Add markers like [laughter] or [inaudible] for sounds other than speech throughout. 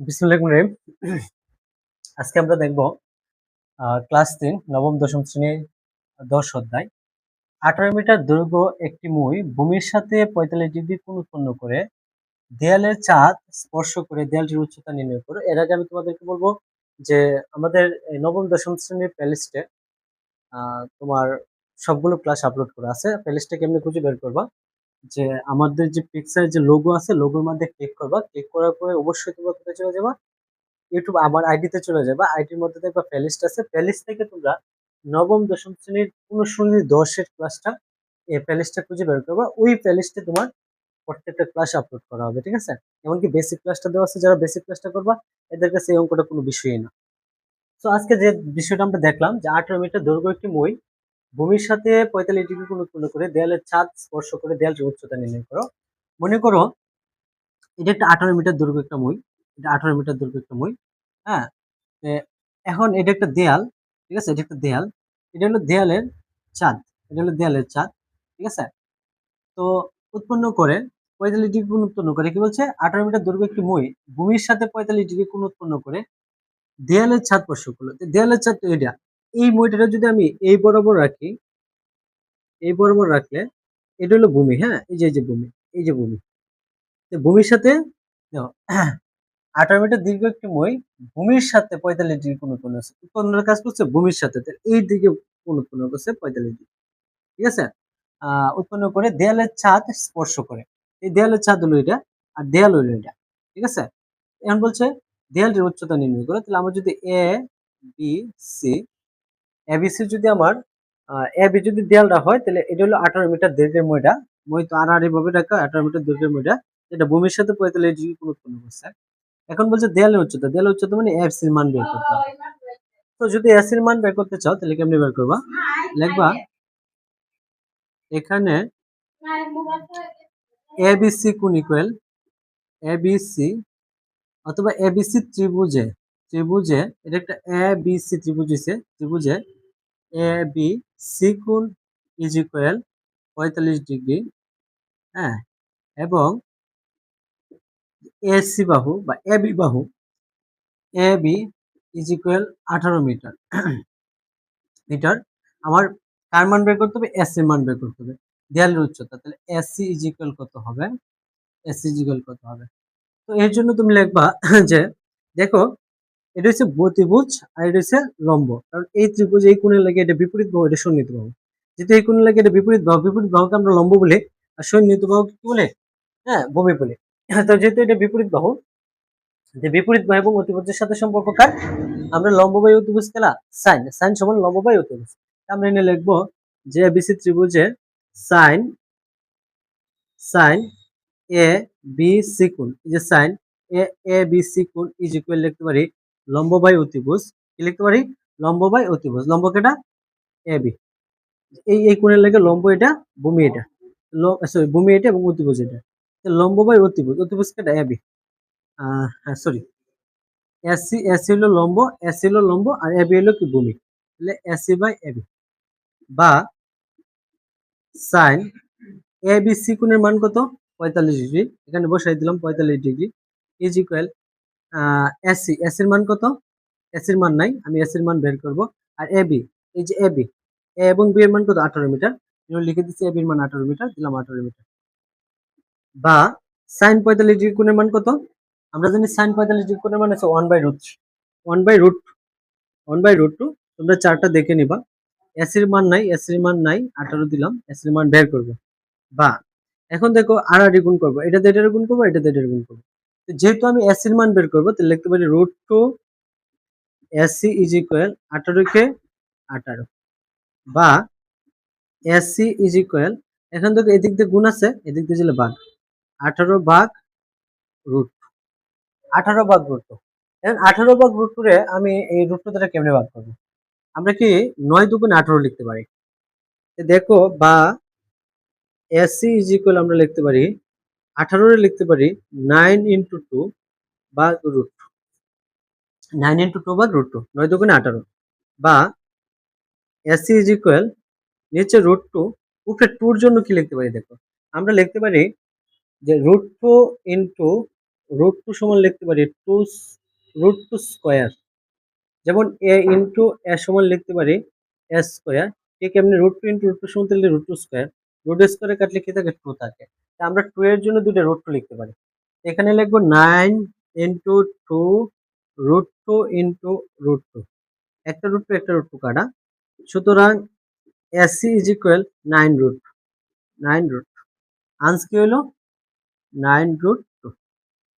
বিসমুল্লাহ রহিম। আজকে আমরা দেখব ক্লাস তিন, নবম, দশম শ্রেণির দশ অধ্যায়। আঠারো মিটার দৈর্ঘ্য একটি মই ভূমির সাথে পঁয়তাল্লিশ ডিগ্রি কোণ উৎপন্ন করে দেয়ালের চাঁদ স্পর্শ করে দেয়ালটির উচ্চতা নির্ণয় করো। এর আগে আমি তোমাদেরকে বলব যে, আমাদের নবম, দশম শ্রেণির প্লেলিস্টে তোমার সবগুলো ক্লাস আপলোড করা আছে। প্লেলিস্টে কেমনি খুঁজে বের করবা? যে আমাদের যে পিকচার যে লোগো আছে লোগোর মধ্যে ক্লিক করবা। ক্লিক করার পরে অবশ্যই তোমরা কোথায় চলে যাবা? ইউটিউব আমার আইডিতে চলে যাবা। আইডির মধ্যে দেখবা প্লেলিস্ট আছে। প্লেলিস্ট থেকে তোমরা নবম, দশম শ্রেণির অনুশীলনী দশের ক্লাসটা এই প্লেলিস্টটা খুঁজে বের করবা। ওই প্লেলিস্টে তোমার প্রত্যেকটা ক্লাস আপলোড করা হবে, ঠিক আছে? এমনকি বেসিক ক্লাসটা দেওয়া আছে। যারা বেসিক ক্লাসটা করবা, এদের কাছে এই অঙ্কটা কোনো বিষয়ই না। তো আজকে যে বিষয়টা আমরা দেখলাম যে আঠারো মিটার দৈর্ঘ্য একটি মই ভূমির সাথে পঁয়তাল্লিশ ডিগ্রি কোণ উৎপন্ন করে দেয়ালের ছাদ স্পর্শ করে দেয়ালটির উচ্চতা নির্ণয় করো। মনে করো, এটা একটা আঠারো মিটার দৈর্ঘ্য একটা মই, এটা আঠারো মিটার দৈর্ঘ্য একটা মই হ্যাঁ? এখন এটা একটা দেয়াল, ঠিক আছে? এটা একটা দেয়াল, এটা হলো দেয়ালের চাঁদ এটা হলো দেয়ালের চাঁদ ঠিক আছে? তো উৎপন্ন করে পঁয়তাল্লিশ ডিগ্রি কোণ উৎপন্ন করে কি বলছে? আঠারো মিটার দৈর্ঘ্য একটি মই, ভূমির সাথে পঁয়তাল্লিশ ডিগ্রি কোণ উৎপন্ন করে দেয়ালের ছাদ স্পর্শ করল। দেয়ালের ছাদ তো এটা এই মইটা যদি আমি এই বরাবর রাখি, এই বরাবর রাখলে এটা হলো ভূমি হ্যাঁ? এই যে এই যে ভূমি, এই যে ভূমি। ভূমির সাথে [clears throat] আঠারো মিটার দীর্ঘ একটি মই, ভূমির সাথে পঁয়তাল্লিশ ডিগ্রি কোন উৎপন্ন হচ্ছে উৎপন্নের কাজ করছে ভূমির সাথে এই দিকে কোন উৎপন্ন করছে পঁয়তাল্লিশ ডিগ্রি। ঠিক আছে? উৎপন্ন করে দেয়ালের ছাদ স্পর্শ করে। এই দেয়ালের ছাদ হলো এটা, আর দেয়াল হলো এটা। ঠিক আছে? এখন বলছে, দেয়ালটির উচ্চতা নির্ণয় করে। তাহলে আমার যদি এ বি সি এবিসি যদি আমার এবি যদি দেয়ালটা হয়, তাহলে এটা হলো আঠারো মিটার দীর্ঘের মইটা মই তো আর আড়াআড়ি ভাবে রাখা, আঠারো মিটার দীর্ঘের মইটা যেটা ভূমির সাথে পঁয়তাল্লিশ ডিগ্রি কোণ উৎপন্ন করছে এখন বলছে দেয়ালের উচ্চতা। দেয়ালের উচ্চতা মানে এফ সির মান বের করতে হবে। তো যদি এস এর মান বের করতে চাও, তাহলে কেমনি বের করবা? লিখবা, এখানে এবিসি কোণ ইকুয়াল এবিসি অথবা এবিসি ত্রিভুজে। ত্রিভুজে, এটা একটা এ বি সি ত্রিভুজ হইছে। ত্রিভুজে এ বি সি কোণ ইজ ইকুয়াল পঁয়তাল্লিশ ডিগ্রি হ্যাঁ? এবং এ সি বাহু বা এ বি বাহু এ বি ইজ ইকুয়াল আঠারো মিটার। মিটার আমার কার মান বের করতে হবে? এস মান বের করতে হবে। দেয়ালের উচ্চতা, তাহলে এস ইজ ইকুয়াল কত হবে? এস ইজ ইকুয়াল কত হবে? তো এর জন্য তুমি লিখবা যে, দেখো এটা হচ্ছে বতিভুজ আর এটা হচ্ছে লম্ব। কারণ এই ত্রিভুজ এই কোণের লাগে এটা বিপরীত বাহু, এটা সন্নিহিত বাহু। যেহেতু এই কোণের লাগে এটা বিপরীত বাহু, বিপরীত বাহুকে আমরা লম্ব বলে আর সন্নিহিত বাহু কি বলে? হ্যাঁ ভূমি বলে। তো যেহেতু এটা বিপরীত বাহু যে বিপরীত বাহু এবং অতিভুজের সাথে সম্পর্ক কার? আমরা লম্ব বায়ু অতিভুজ খেলা সাইন সাইন সমান লম্ব বায়ু অতিভুজ। আমরা এনে লিখব যে BC ত্রিভুজে sine sine A B C কোণ। যে sine A A B C কোণ ইজ ইকুয়াল লিখতে পারি লম্ব বাই অতিভুজ। কি লিখতে পারি? লম্ব বাই অতিভুজ। লম্ব কেটা? A, B. এই এই কোণের লাগে লম্ব এটা, ভূমি এটা। সরি ভূমি এটা এবং অতিভুজ এটা। লম্ব বাই অতিভুজ। অতিভুজ কেটা? A, B. হ্যাঁ সরি এসি এসি হলো লম্ব এসি হলো লম্ব আর এ, বি হলো কি ভূমি? তাহলে এসি বাই এ, বি। বা সাইন এ, বি, সি কোণের মান কত? পঁয়তাল্লিশ ডিগ্রি। এখানে বসাই দিলাম পঁয়তাল্লিশ ডিগ্রি। ইজ ইকুয়াল এসি এসির মান কত? এসির মান নাই, আমি এসির মান বের করব। আর এ বি এই যে এ বি এ এবং বি এর মান কত? আঠারো মিটার। লিখে দিচ্ছি এ বির মান আঠারো মিটার, দিলাম আঠারো মিটার। বা সাইন পঁয়তাল্লিশ ডিগ্রি কোণের মান কত? আমরা জানি সাইন পঁয়তাল্লিশ ডিগ্রি কোণের মান আছে one by root one by root one by root two তোমরা চারটা দেখে নিবা। এসির মান নাই এসির মান নাই, আঠারো দিলাম এসির মান বের করব। বা, এখন দেখো আর গুণ করব। এটাতে এটার গুণ করব এটাতে এটার গুণ করব। যেহেতু আমি এসির মান বের করব, তাহলে লিখতে পারি root two AC is equal আঠারো কে আঠারো বা এসি ইজ ইকুয়াল এখন থেকে এদিক দিয়ে গুণ আছে, এদিক দিয়ে দিলে ভাগ আঠারো ভাগ রুট আঠারো ভাগ রুট টু এখন আঠারো ভাগ রুট করে আমি এই রুট দ্বারা কেমনে ভাগ করব? আমরা কি নয় দুগুণ আঠারো লিখতে পারি? দেখো বা এসি ইজ ইকুয়াল আমরা লিখতে পারি আঠারো লিখতে পারি নাইন ইন্টু টু বা রুট নাইন ইন্টু টু বা রুট টু নয় দুগুণে আঠারো। বা এসি ইজ ইকুয়াল নিচে রুট টু উপরে টুর জন্য কি লিখতে পারি দেখো? আমরা লিখতে পারি যে root two into root two সমান লিখতে পারি টু রুট টু স্কোয়ার যেমন এ ইন্টু এ সমান লিখতে পারি এ স্কোয়ার ঠিক এমনি root two into root two সমান লিখলে রুট টু স্কোয়ার রুট স্কোয়ারে কাটলে কি থাকে? টু থাকে। আমরা টু এর জন্য দুটো রুট টু লিখতে পারি। এখানে লিখব nine into two root two into root two একটা রুট টু একটা রুট টু কাটা। সুতরাং AC is equal nine root nine root আনস কি হলো? নাইন রুট টু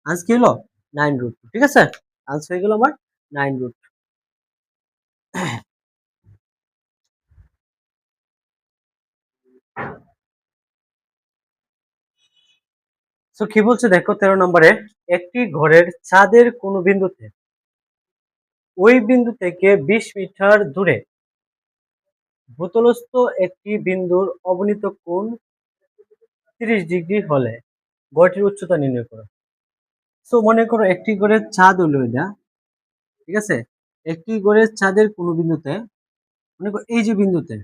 আনস কি হলো? নাইন রুট টু ঠিক আছে? আনস হয়ে গেল আমার নাইন রুট সো কি বলছে? দেখো, তেরো নম্বরে, একটি ঘরের ছাদের কোনো বিন্দুতে, ওই বিন্দু থেকে বিশ মিটার দূরে ভূতলস্থ একটি বিন্দুর অবনীত কোণ তিরিশ ডিগ্রি হলে ঘরটির উচ্চতা নির্ণয় করো। সো মনে করো একটি ঘরের ছাদ হলো এটা, ঠিক আছে? একটি ঘরের ছাদের কোনো বিন্দুতে, মনে করো এই যে বিন্দুতে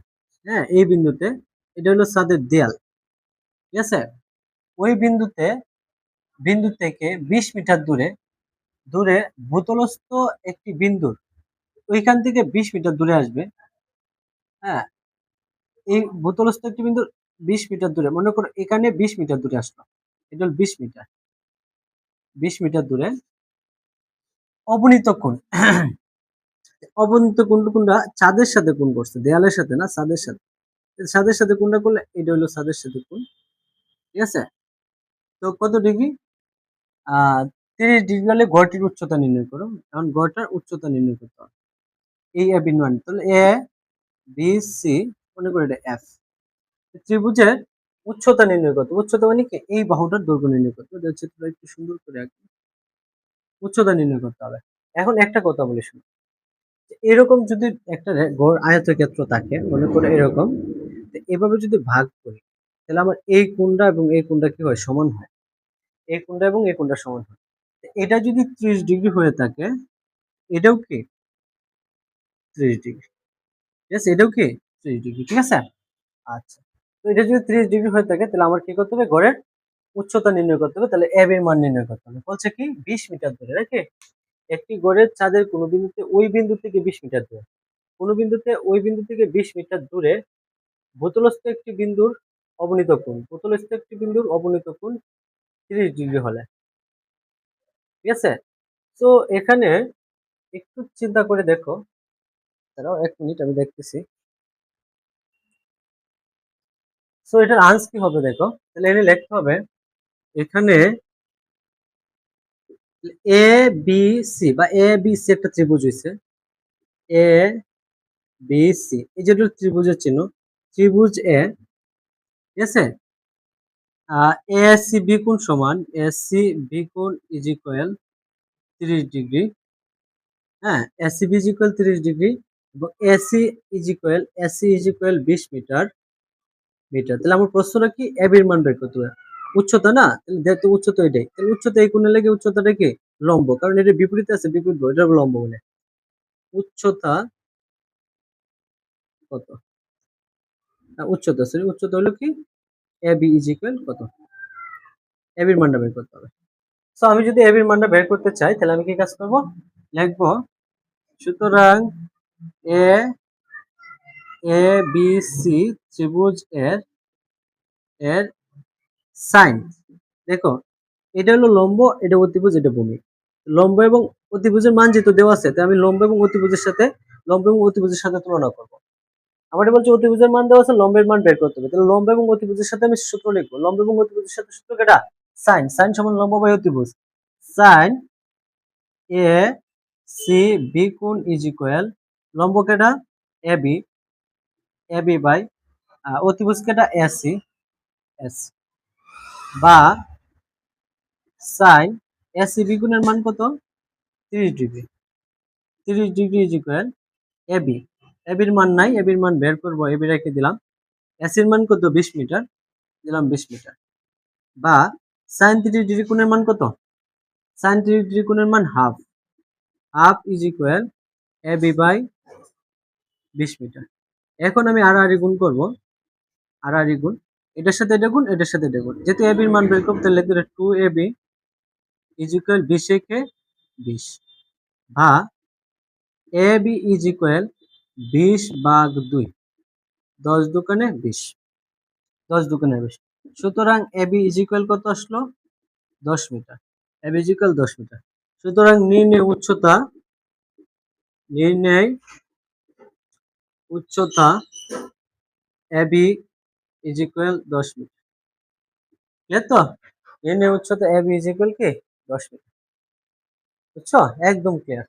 হ্যাঁ এই বিন্দুতে, এটা হলো ছাদের দেয়াল, ঠিক আছে? ওই বিন্দুতে, বিন্দু থেকে বিশ মিটার দূরে দূরে ভূতলস্থ একটি বিন্দুর, ওইখান থেকে বিশ মিটার দূরে আসবে। হ্যাঁ এই ভূতলস্থ একটি বিন্দু বিশ মিটার দূরে, মনে করো এখানে বিশ মিটার দূরে আসলো, এটা হল বিশ মিটার। বিশ মিটার দূরে, অবনীত কোণ। অবনীত কোণ কোনটা? চাঁদের সাথে কোণ করছে, দেয়ালের সাথে না? চাঁদের সাথে। ছাদের সাথে কোনটা করলে এটা হলো ছাদের সাথে কোণ, ঠিক আছে? তো কত ডিগ্রি? তিরিশ ডিগ্রি হলে ঘরটির উচ্চতা নির্ণয় করো। এখন ঘরটার উচ্চতা নির্ণয় করতে হবে। এই এ বিন ওয়ান তাহলে এ বি সি মনে করি এটা এফ ত্রিভুজের উচ্চতা নির্ণয় করতে উচ্চতা মানে কি? এই বাহুটার দৈর্ঘ্য নির্ণয় করতে হবে। একটু সুন্দর করে আঁকি। উচ্চতা নির্ণয় করতে হবে। এখন একটা কথা বলি শুনুন এরকম যদি একটা ঘর আয়তক্ষেত্র থাকে, মনে করে এরকম এভাবে যদি ভাগ করি তাহলে আমার এই কোণটা এবং এই কোণটা কি হয়? সমান হয়। এই কোণটা এবং এই কোণটা সমান হয়? এটা যদি ত্রিশ ডিগ্রি হয়ে থাকে, এটাও কি? ত্রিশ ডিগ্রি। ঠিক আছে? এটাও কি? ত্রিশ ডিগ্রি। ঠিক আছে? আচ্ছা। তো এটা যদি ত্রিশ ডিগ্রি হয়ে থাকে, তাহলে আমার কি করতে হবে? ঘরের উচ্চতা নির্ণয় করতে হবে। তাহলে এব এর মান নির্ণয় করতে হবে। বলছে কি? বিশ মিটার দূরে, নাকি? একটি গড়ের ছাদের কোনো বিন্দুতে ওই বিন্দু থেকে বিশ মিটার দূরে। কোনো বিন্দুতে ওই বিন্দু থেকে বিশ মিটার দূরে ভূতলস্থ একটি বিন্দুর অবনীত কোণ। ভূতলস্থ একটি বিন্দুর অবনীত কোণ তিরিশ ডিগ্রি হলে। ঠিক আছে? তো এখানে একটু চিন্তা করে দেখো। দাঁড়াও, এক মিনিট, আমি দেখতেছি। সো এটার আনস কি হবে দেখো? তাহলে এনে লিখতে হবে, এখানে এ বি সি বা এ বি সি একটা ত্রিভুজ হয়েছে এ বি সি এই যেটা ত্রিভুজের চিহ্ন, ত্রিভুজ এ আছে? এ সি বি কোণ সমান এ সি বি কোণ ইজ ইকুয়াল তিরিশ ডিগ্রি। হ্যাঁ এসি বি ইজ ইকুয়াল তিরিশ ডিগ্রি। এবং AC is equal AC is equal বিশ মিটার মিটার। তাহলে আমার প্রশ্নটা কি? এবির মান বের করতে উচ্চতা না? তাহলে উচ্চতা এটাই। তাহলে উচ্চতা এই কোণে লেগে উচ্চতাটা কি? লম্ব। কারণ এটা বিপরীতে আছে, বিপরীত এটা লম্ব বলে। উচ্চতা কত? উচ্চতা। সরি, উচ্চতা হলো কি? এ বি ইজ ইকুয়াল কত? এবির মানটা বের করতে হবে। সো আমি যদি এবির মানটা বের করতে চাই, তাহলে আমি কি কাজ করব? লিখব, সুতরাং এ এ বি সি ত্রিভুজ এর এর সাইন। দেখো, এটা হলো লম্ব, এটা অতিভুজ, এটা ভূমি। লম্ব এবং অতিভুজের মান যেহেতু দেওয়া আছে, তাই আমি লম্ব এবং অতিভুজের সাথে, লম্ব এবং অতিভুজের সাথে তুলনা করব। আমার বলছে অতিভুজের মান দেওয়া আছে, লম্বের মান বের করতে হবে। তাহলে লম্ব এবং অতিভুজের সাথে আমি সূত্র লিখব। লম্ব এবং অতিভুজের সাথে সূত্র কেটা? সাইন। সাইন সমান লম্ব বাই অতিভুজ। সাইন এ সি বি কোণ ইজ ইকুয়াল লম্ব কেটা? A B. A B by অতিভুজ কেটা? A C. এস বা সাইন এসি বিগুণের মান কত? তিরিশ ডিগ্রি। তিরিশ ডিগ্রি ইজ ইকুয়াল এবি এবির মান নাই, এবির মান বের করব এবি রেখে দিলাম। এসির মান কত? বিশ মিটার। দিলাম বিশ মিটার। বা সাইন তিরিশ ডিগ্রি কোণের মান কত? সাইন তিরিশ ডিগ্রি কোণের মান half. Half is equal AB by বিশ মিটার। এখন আমি আর আড়াআড়ি গুণ করব। আড়াআড়ি গুণ। এটার সাথে এটা গুণ, এটার সাথে এটা গুণ। যেহেতু এবির মান বের করতে তাহলে লিখতে টু এবি ইজ ইকুয়াল বিশ একে বিশ। বা এ বি ইজ ইকুয়াল বিশ বাঘ দুই। দশ দোকানে বিশ। দশ দোকানে বিশ। সুতরাং এবি বি ইজ ইকুয়াল কত আসলো? দশ metre. A B is equal দশ মিটার। সুতরাং নির্ণয় উচ্চতা নির্ণয় উচ্চতা এবি বি ইজ ইকুয়াল দশ মিটার। ক্লিয়ার তো? নির্ণয় উচ্চতা এবি বি ইজ ইকুয়াল কি? দশ মিটার। বুঝছ? একদম ক্লিয়ার